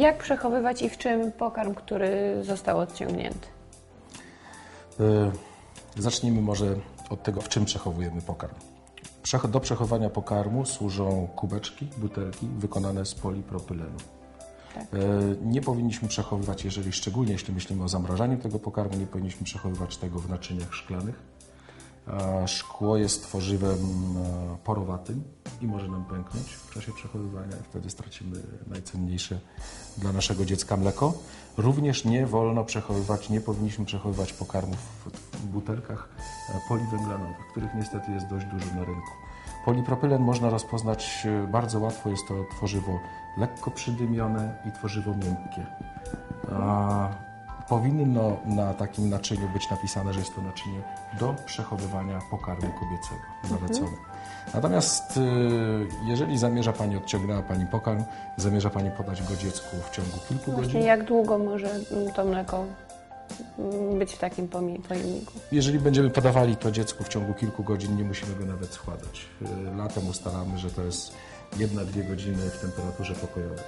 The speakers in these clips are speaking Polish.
Jak przechowywać i w czym pokarm, który został odciągnięty? Y, Zacznijmy może od tego, w czym przechowujemy pokarm. Do przechowania pokarmu służą kubeczki, butelki wykonane z polipropylenu. Tak. Y, Nie powinniśmy przechowywać, jeżeli szczególnie jeśli myślimy o zamrażaniu tego pokarmu, nie powinniśmy przechowywać tego w naczyniach szklanych. A Szkło jest tworzywem e, porowatym i może nam pęknąć w czasie przechowywania. Wtedy stracimy najcenniejsze dla naszego dziecka mleko. Również nie wolno przechowywać, nie powinniśmy przechowywać pokarmów w butelkach e, poliwęglanowych, których niestety jest dość dużo na rynku. Polipropylen można rozpoznać e, bardzo łatwo. Jest to tworzywo lekko przydymione i tworzywo miękkie. A powinno na takim naczyniu być napisane, że jest to naczynie do przechowywania pokarmu kobiecego, zalecone. Natomiast y, jeżeli zamierza Pani, odciągnęła Pani pokarm, zamierza Pani podać go dziecku w ciągu kilku Właśnie godzin, jak długo może mm, to mleko mm, być w takim pojemniku? jeżeli będziemy podawali to dziecku w ciągu kilku godzin, nie musimy go nawet schładzać. Y, Latem ustalamy, że to jest jedna-dwie godziny w temperaturze pokojowej.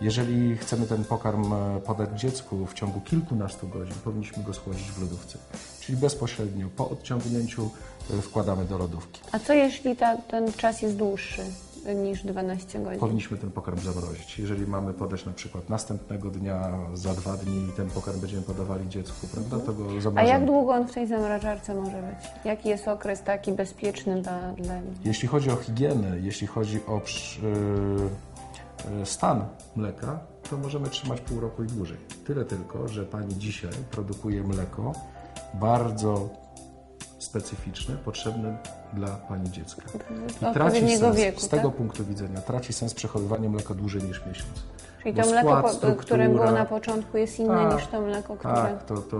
Jeżeli chcemy ten pokarm e, podać dziecku w ciągu kilkunastu godzin, powinniśmy go schłodzić w lodówce. Czyli bezpośrednio po odciągnięciu e, wkładamy do lodówki. A co jeśli ta, ten czas jest dłuższy niż 12 godzin? Powinniśmy ten pokarm zamrozić. Jeżeli mamy podać na przykład następnego dnia, za dwa dni ten pokarm będziemy podawali dziecku, prawda, to go A zamrażamy. jak długo on w tej zamrażarce może być? Jaki jest okres taki bezpieczny dla, dla Jeśli chodzi o higienę, jeśli chodzi o przy- y, y, stan mleka, to możemy trzymać pół roku i dłużej. Tyle tylko, że Pani dzisiaj produkuje mleko bardzo specyficzne, potrzebne dla Pani dziecka. I traci sens, wieku, z tego tak? punktu widzenia, traci sens przechowywanie mleka dłużej niż miesiąc. Czyli to mleko, skład, które było na początku jest inne Tak, niż to mleko, które... Tak, to, to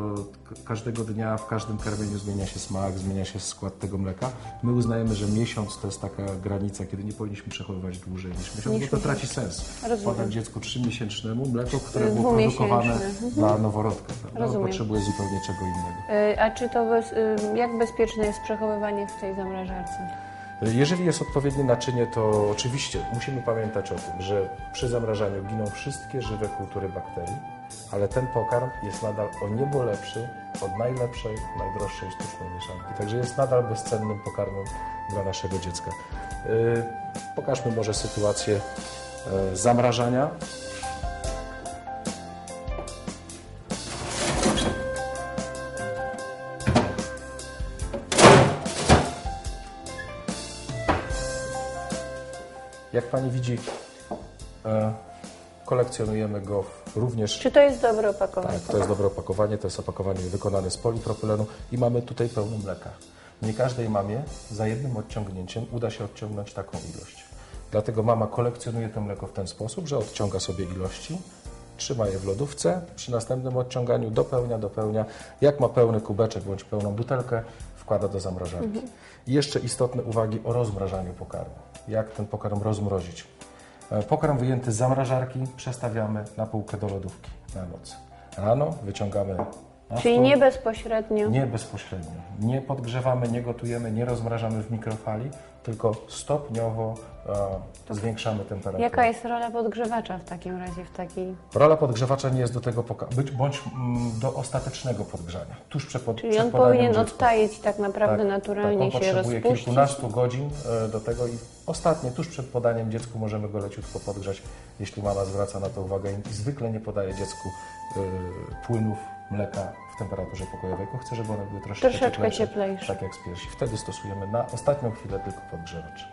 każdego dnia w każdym karmieniu zmienia się smak, zmienia się skład tego mleka. My uznajemy, że miesiąc to jest taka granica, kiedy nie powinniśmy przechowywać dłużej niż miesiąc, Niż bo to miesiąc. traci sens. Rozumiem. Podać dziecku trzymiesięcznemu mleko, które było produkowane Mhm. dla noworodka. Prawda? Rozumiem. Potrzebuje zupełnie czego innego. Y, A czy to bez, y, jak bezpieczne jest przechowywanie w tej zamrażarce? Jeżeli jest odpowiednie naczynie, to oczywiście musimy pamiętać o tym, że przy zamrażaniu giną wszystkie żywe kultury bakterii, ale ten pokarm jest nadal o niebo lepszy od najlepszej, najdroższej sztucznej mieszanki. Także jest nadal bezcennym pokarmem dla naszego dziecka. Yy, Pokażmy może sytuację yy, zamrażania. Jak Pani widzi, e, kolekcjonujemy go również Czy to jest dobre opakowanie? tak, to jest dobre opakowanie, to jest opakowanie wykonane z polipropylenu i mamy tutaj pełno mleka. Nie każdej mamie za jednym odciągnięciem uda się odciągnąć taką ilość. Dlatego mama kolekcjonuje to mleko w ten sposób, że odciąga sobie ilości, trzyma je w lodówce, przy następnym odciąganiu dopełnia, dopełnia. Jak ma pełny kubeczek bądź pełną butelkę, wkłada do zamrażarki. I jeszcze istotne uwagi o rozmrażaniu pokarmu. Jak ten pokarm rozmrozić. E, Pokarm wyjęty z zamrażarki przestawiamy na półkę do lodówki na noc. Rano wyciągamy Czyli nie bezpośrednio. Nie bezpośrednio. Nie podgrzewamy, nie gotujemy, nie rozmrażamy w mikrofali, tylko stopniowo e, zwiększamy temperaturę. Jaka jest rola podgrzewacza w takim razie w takiej... Rola podgrzewacza nie jest do tego poka- być bądź mm, do ostatecznego podgrzania. Tuż przed, pod, Czyli przed on powinien odtajeć tak naprawdę tak, naturalnie tak, on się potrzebuje rozpuścić. kilkunastu godzin e, do tego i ostatnie, tuż przed podaniem dziecku możemy go leciutko podgrzać, jeśli mama zwraca na to uwagę i zwykle nie podaje dziecku e, płynów, mleka w temperaturze pokojowej, tylko chce, żeby one były troszeczkę, Troszeczkę cieplejsze, cieplejsze. tak jak z piersi. Wtedy stosujemy na ostatnią chwilę tylko podgrzewacz.